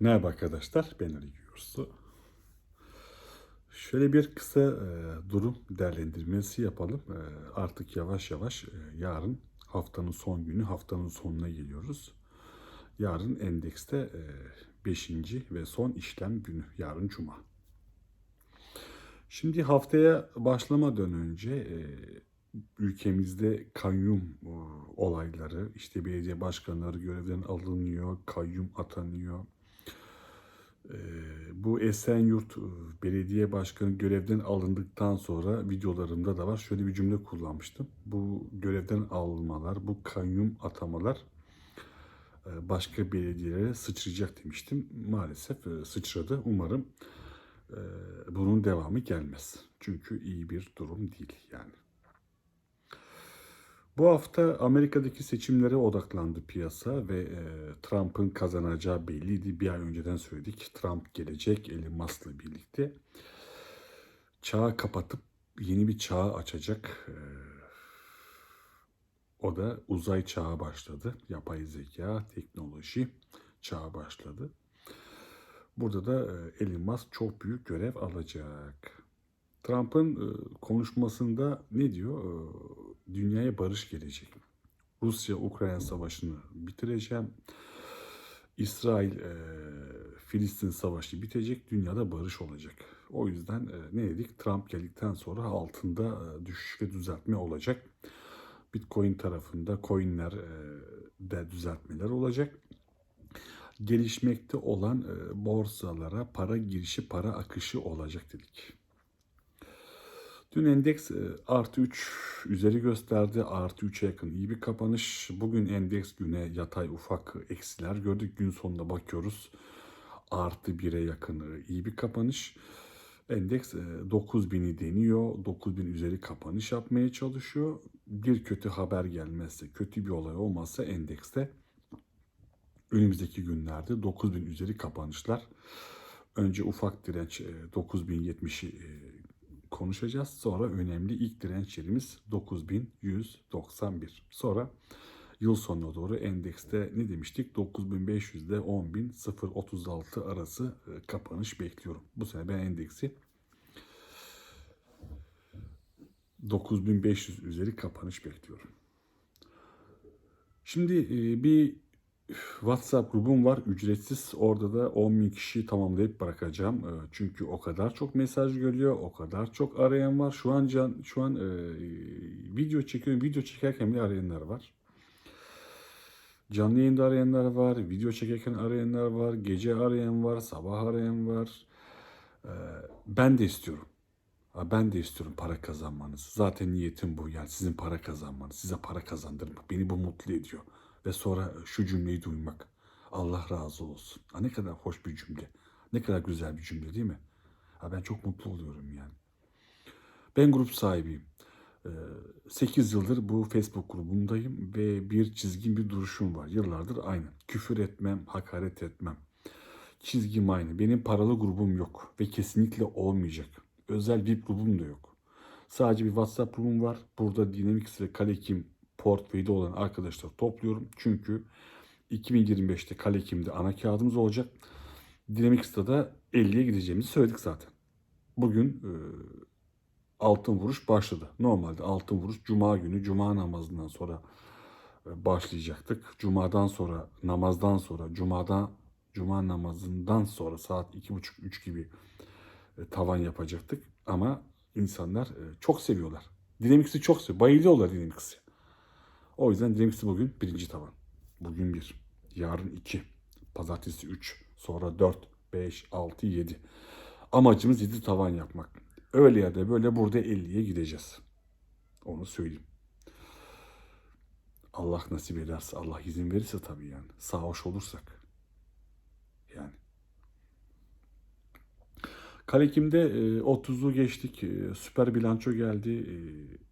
Merhaba arkadaşlar, ben Ali Güyorsu. Şöyle bir kısa e, durum değerlendirmesi yapalım. E, artık yavaş yavaş e, yarın haftanın son günü, haftanın sonuna geliyoruz. Yarın endekste 5. ve son işlem günü, yarın Cuma. Şimdi haftaya başlamadan önce e, ülkemizde kayyum e, olayları, işte belediye başkanları görevden alınıyor, kayyum atanıyor. E, bu Esenyurt e, Belediye Başkanı görevden alındıktan sonra videolarımda da var. Şöyle bir cümle kullanmıştım. Bu görevden alınmalar, bu kayyum atamalar e, başka belediyelere sıçrayacak demiştim. Maalesef e, sıçradı. Umarım bunun devamı gelmez. Çünkü iyi bir durum değil yani. Bu hafta Amerika'daki seçimlere odaklandı piyasa ve e, Trump'ın kazanacağı belliydi. Bir ay önceden söyledik. Trump gelecek Elon Musk'la birlikte. Çağı kapatıp yeni bir çağ açacak. E, o da uzay çağı başladı. Yapay zeka, teknoloji çağı başladı. Burada da e, Elon Musk çok büyük görev alacak. Trump'ın e, konuşmasında ne diyor? E, Dünyaya barış gelecek. Rusya-Ukrayna savaşını bitireceğim. İsrail Filistin savaşı bitecek. Dünyada barış olacak. O yüzden ne dedik? Trump geldikten sonra altında düşüş ve düzeltme olacak. Bitcoin tarafında coinler de düzeltmeler olacak gelişmekte olan borsalara para girişi, para akışı olacak dedik. Dün endeks artı 3 üzeri gösterdi. Artı 3'e yakın iyi bir kapanış. Bugün endeks güne yatay ufak eksiler gördük. Gün sonunda bakıyoruz. Artı 1'e yakın iyi bir kapanış. Endeks 9000'i deniyor. 9000 üzeri kapanış yapmaya çalışıyor. Bir kötü haber gelmezse, kötü bir olay olmazsa endekste önümüzdeki günlerde 9000 üzeri kapanışlar. Önce ufak direnç 9070'i konuşacağız. Sonra önemli ilk direnç yerimiz 9191. Sonra yıl sonuna doğru endekste ne demiştik? 9500 ile 10036 arası kapanış bekliyorum. Bu sene ben endeksi 9500 üzeri kapanış bekliyorum. Şimdi bir WhatsApp grubum var ücretsiz. Orada da 10 bin kişiyi tamamlayıp bırakacağım. Çünkü o kadar çok mesaj geliyor, o kadar çok arayan var. Şu an can, şu an e, video çekiyorum. Video çekerken bile arayanlar var. Canlı yayında arayanlar var, video çekerken arayanlar var, gece arayan var, sabah arayan var. E, ben de istiyorum. Ben de istiyorum para kazanmanızı. Zaten niyetim bu. Yani sizin para kazanmanız, size para kazandırmak. Beni bu mutlu ediyor ve sonra şu cümleyi duymak. Allah razı olsun. Ha, ne kadar hoş bir cümle. Ne kadar güzel bir cümle değil mi? Ha, ben çok mutlu oluyorum yani. Ben grup sahibiyim. 8 yıldır bu Facebook grubundayım ve bir çizgim bir duruşum var. Yıllardır aynı. Küfür etmem, hakaret etmem. Çizgim aynı. Benim paralı grubum yok ve kesinlikle olmayacak. Özel VIP grubum da yok. Sadece bir WhatsApp grubum var. Burada Dynamics ve Kalekim portföyde olan arkadaşlar topluyorum. Çünkü 2025'te Kalekim'de ana kağıdımız olacak. Dynamics'ta da 50'ye gideceğimizi söyledik zaten. Bugün e, altın vuruş başladı. Normalde altın vuruş cuma günü cuma namazından sonra e, başlayacaktık. Cumadan sonra namazdan sonra cumadan cuma namazından sonra saat 2.30-3 gibi e, tavan yapacaktık. Ama insanlar e, çok seviyorlar. Dynamics'i çok seviyor. Bayılıyorlar Dynamics'i. O yüzden Dynamics'i bugün birinci tavan. Bugün bir. Yarın iki. Pazartesi üç. Sonra dört, beş, altı, yedi. Amacımız yedi tavan yapmak. Öyle ya da böyle burada 50'ye gideceğiz. Onu söyleyeyim. Allah nasip ederse, Allah izin verirse tabii yani. Sağ hoş olursak. Yani. Kalekim'de 30'u geçtik. E, süper bilanço geldi. E,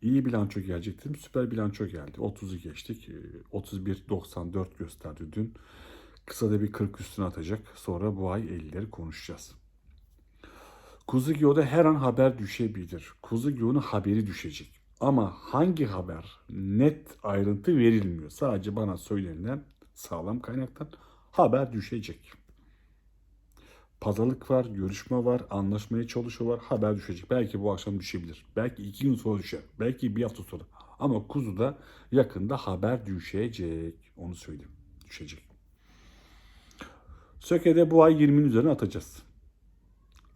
iyi bilanço gelecek. Süper bilanço geldi. 30'u geçtik. 31.94 gösterdi dün. Kısa da bir 40 üstüne atacak. Sonra bu ay 50'leri konuşacağız. Kuzugio'da her an haber düşebilir. Kuzugio'nun haberi düşecek. Ama hangi haber net ayrıntı verilmiyor. Sadece bana söylenilen sağlam kaynaktan haber düşecek. Pazarlık var, görüşme var, anlaşmaya çalışıyorlar. Haber düşecek. Belki bu akşam düşebilir. Belki iki gün sonra düşer. Belki bir hafta sonra. Ama kuzuda yakında haber düşecek. Onu söyleyeyim. Düşecek. Söke'de bu ay 20'nin üzerine atacağız.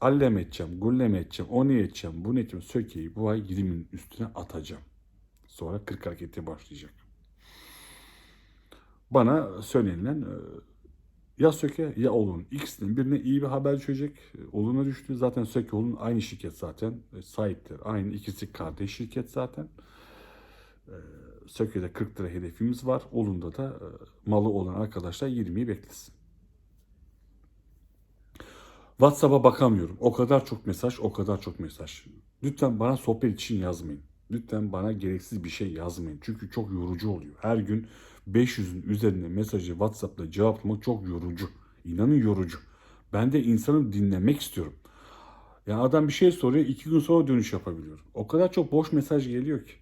Allem edeceğim, gullem edeceğim, onu edeceğim, bunu edeceğim. Söke'yi bu ay 20'nin üstüne atacağım. Sonra 40 hareketi başlayacak. Bana söylenilen e, ya Söke ya Olun. İkisinin birine iyi bir haber düşecek. Olun'a düştü. Zaten Söke Olun aynı şirket zaten. E, Sahipler. Aynı ikisi kardeş şirket zaten. E, Söke'de 40 lira hedefimiz var. Olun'da da e, malı olan arkadaşlar 20'yi beklesin. WhatsApp'a bakamıyorum. O kadar çok mesaj, o kadar çok mesaj. Lütfen bana sohbet için yazmayın. Lütfen bana gereksiz bir şey yazmayın. Çünkü çok yorucu oluyor. Her gün 500'ün üzerinde mesajı WhatsApp'ta cevaplamak çok yorucu. İnanın yorucu. Ben de insanı dinlemek istiyorum. Ya adam bir şey soruyor, iki gün sonra dönüş yapabiliyorum. O kadar çok boş mesaj geliyor ki.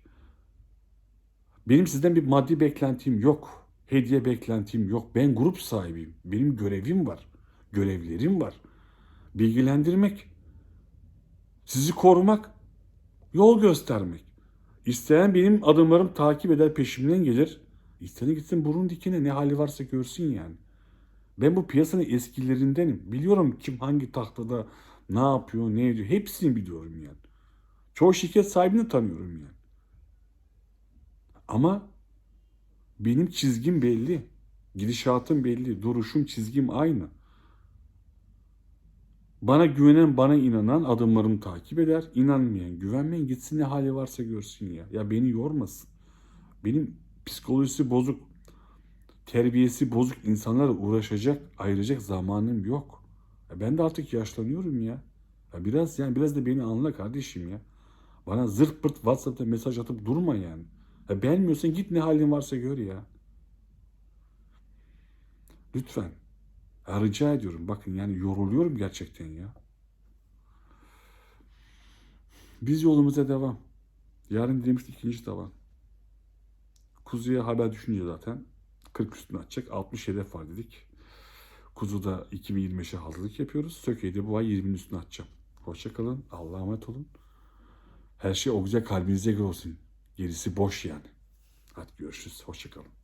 Benim sizden bir maddi beklentim yok. Hediye beklentim yok. Ben grup sahibiyim. Benim görevim var. Görevlerim var. Bilgilendirmek. Sizi korumak. Yol göstermek. İsteyen benim adımlarım takip eder peşimden gelir. İstene gitsin burun dikine ne hali varsa görsün yani. Ben bu piyasanın eskilerindenim. Biliyorum kim hangi tahtada ne yapıyor, ne ediyor. Hepsini biliyorum yani. Çoğu şirket sahibini tanıyorum yani. Ama benim çizgim belli. Gidişatım belli. Duruşum, çizgim aynı. Bana güvenen, bana inanan adımlarımı takip eder. İnanmayan, güvenmeyen gitsin ne hali varsa görsün ya. Ya beni yormasın. Benim psikolojisi bozuk, terbiyesi bozuk insanlarla uğraşacak, ayıracak zamanım yok. Ya ben de artık yaşlanıyorum ya. ya. Biraz yani biraz da beni anla kardeşim ya. Bana zırt pırt WhatsApp'ta mesaj atıp durma yani. Ya beğenmiyorsan git ne halin varsa gör ya. Lütfen. Ya rica ediyorum. Bakın yani yoruluyorum gerçekten ya. Biz yolumuza devam. Yarın demiştik ikinci tavan. Kuzuya haber düşünce zaten 40 üstüne atacak. 60 hedef var dedik. Kuzuda 2025'e hazırlık yapıyoruz. Söke'de bu ay 20'nin üstüne atacağım. Hoşçakalın. Allah'a emanet olun. Her şey o güzel kalbinize göre olsun. Gerisi boş yani. Hadi görüşürüz. Hoşçakalın.